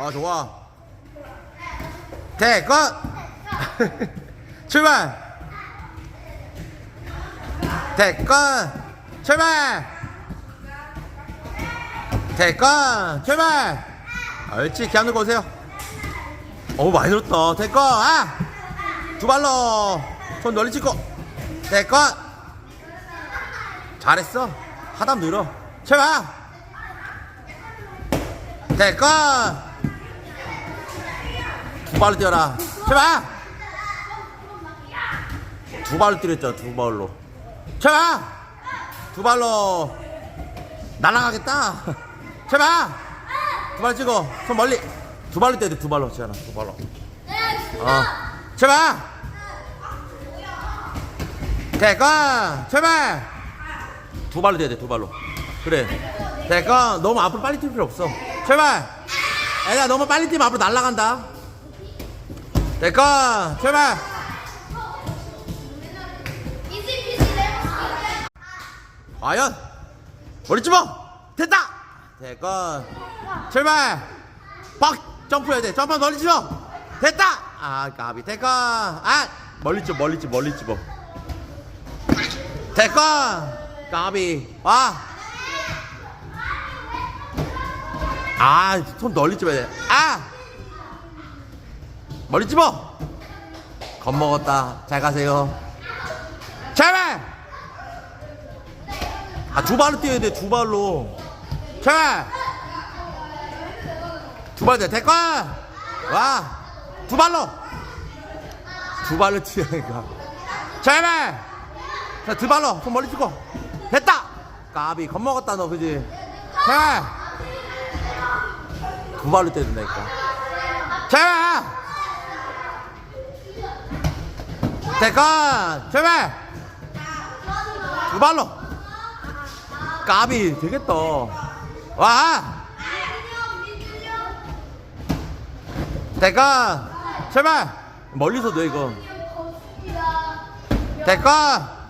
아 좋아. 대건 출발. 대건 출발. 대건 출발. 옳지. 기합 넣고 오세요. 어우 많이 늘었다. 대건 아 두 발로. 손 멀리 찍고. 대건 잘했어. 하담 늘어. 출발. 대건 두 발로 뛰어라. 제발! 두 발로 뛰었죠 두 발로. 제발! 두 발로. 날아가겠다. 제발! 두 발 찍어. 손 멀리. 두 발로 뛰어야 돼 두 발로. 지현아 두 발로. 어. 제발! 대건! 제발! 두 발로 뛰어야 돼 두 발로. 그래. 대건. 너무 앞으로 빨리 뛸 필요 없어. 제발! 애가 너무 빨리 뛰면 앞으로 날아간다 대건 제발 과연 머리 집어 됐다. 대건 제발 빡 점프해야 돼. 점프 멀리 집어 됐다. 아 까비. 대건 아 멀리 집어 멀리 집어 멀리 집어 대건 까비. 와. 아, 손 널리 집어야 돼. 아! 멀리 집어! 겁먹었다. 잘 가세요. 제발! 아, 두 발로 뛰어야 돼, 두 발로. 제발! 두발 돼, 대권! 와! 두 발로! 두 발로 뛰어야니까. 제발! 자, 두 발로, 손 멀리 찍고. 됐다! 까비, 겁먹었다, 너, 그지? 제발! 두 발로 때야 된다니까. 제발! 대건! 제발! 두 발로! 까비, 되겠다. 와! 대건! 제발! 멀리서 돼, 이거. 대건!